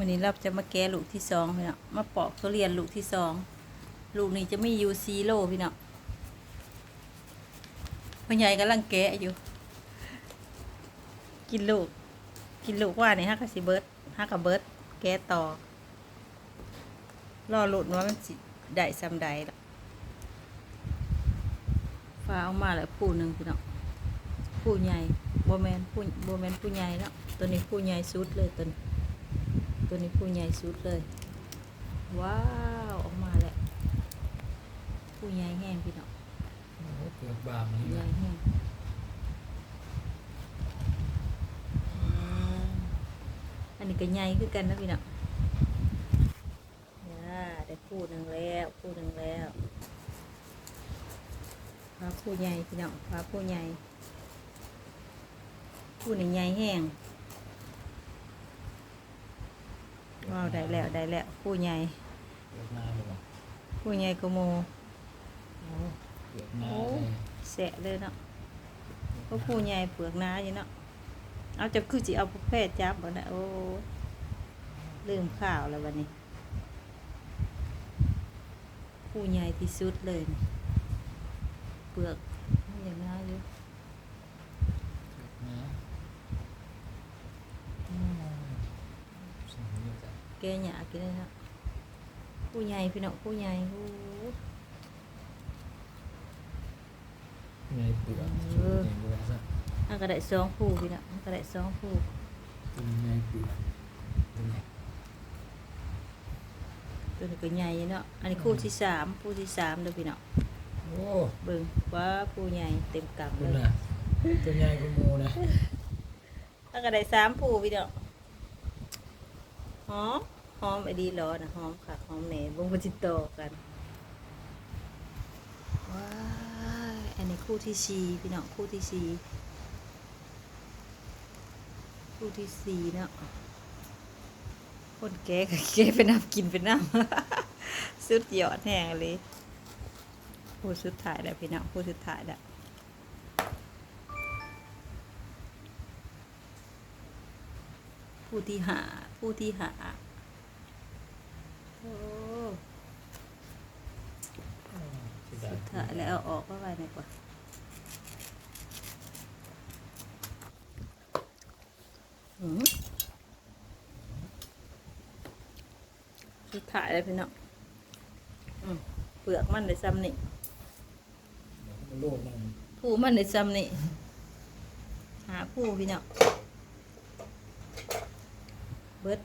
วันนี้เราจะมาแก้ลูกที่สองพี่น้องมาปอกทุเรียนลูกที่สองลูกนี้จะไม่อยู่ซีโร่พี่น้องพ่อใหญ่กำลังแกะอยู่ กินลูก กินลูกว่านี่ฮักกะสิเบิร์ดฮักกะเบิร์ดแกะต่อรอหลุดว่ามันสิได้ซ้ำใดล่ะฟ้าเอามาแล้วผู้หนึ่งพี่น้องผู้ใหญ่โบแมนผู้โบแมนผู้ใหญ่เนาะตัวนี้ผู้ใหญ่สุดเลยตัวนี้ ตัวนี้ผู้ใหญ่สุดเลย ว้าว ออกมาแล้วผู้ใหญ่แห้งพี่น้องโอ้โหเปลือกบางนี่ใหญ่นะแห้งอ่าอันนี้ก็ใหญ่คือกันนะพี่น้องย่าได้คู่หนึ่งแล้วคู่หนึ่งแล้วพาผู้ใหญ่พี่น้องพาผู้ใหญ่ผู้หนึ่งใหญ่แห้ง ว้าวได้แล้วได้แล้วผู้ใหญ่เปลือกหน้าเลยว่ะผู้ใหญ่กว่าหมูโอ้เปลือกหน้าโอเลยแสะเลยเนาะก็ผู้ใหญ่เปลือกหนาอยู่เนาะเอาจะคือจิเอาแพทย์จับบ่นะโอ้ลืมข่าวแล้ววันนี้ ผู้ใหญ่ที่สุดเลยนี่เปลือกมันอย่างน่าอยู่ เปลือกหน้าอืมสิ่งนี้จะ แกหยากินเลยเนาะผู้ใหญ่พี่น้องผู้ใหญ่โอ้ในเปลือกชุดนี้ด้วยซะอันก็ได้สองผู้พี่น้องอันก็ได้สองผู้ตัวนี้ในเปลือกตัวนี้ตัวนี้ก็ใหญ่เนาะ อันนี้คู่ที่สามผู้ที่สามเด้อพี่น้องโอ้เบิ่งว่าผู้ใหญ่เต็มกำคุเลณยน่ะตัวใหญ่กว่าหมูนะแล้วก็ได้สามผู้พี่น้อง หอมหอมไอ้ดีร้อนะหอมค่ะหอมแหน่บงบจิตโตกันว้าอันนี้คู่ที่สี่พี่น้องคู่ที่สี่คู่ที่สี่เนาะคนแก่ก็แก่ไปน้ำกินไปน้ำสุดยอดแห้งเลยคู่สุดท้ายแล้วพี่น้องคู่สุดท้ายแล้วผู้ที่หา ผู้ที่หาโอ้เสียดายสุดท้ายแล้วเอาออกว่าไว้ไหนกว่าหืมสุดท้ายแล้วพี่น้องอืมเปลือกมันในซ้ำนี่โลกมันผู้มันในซ้ำนี่หาผู้พี่น้อง เบิด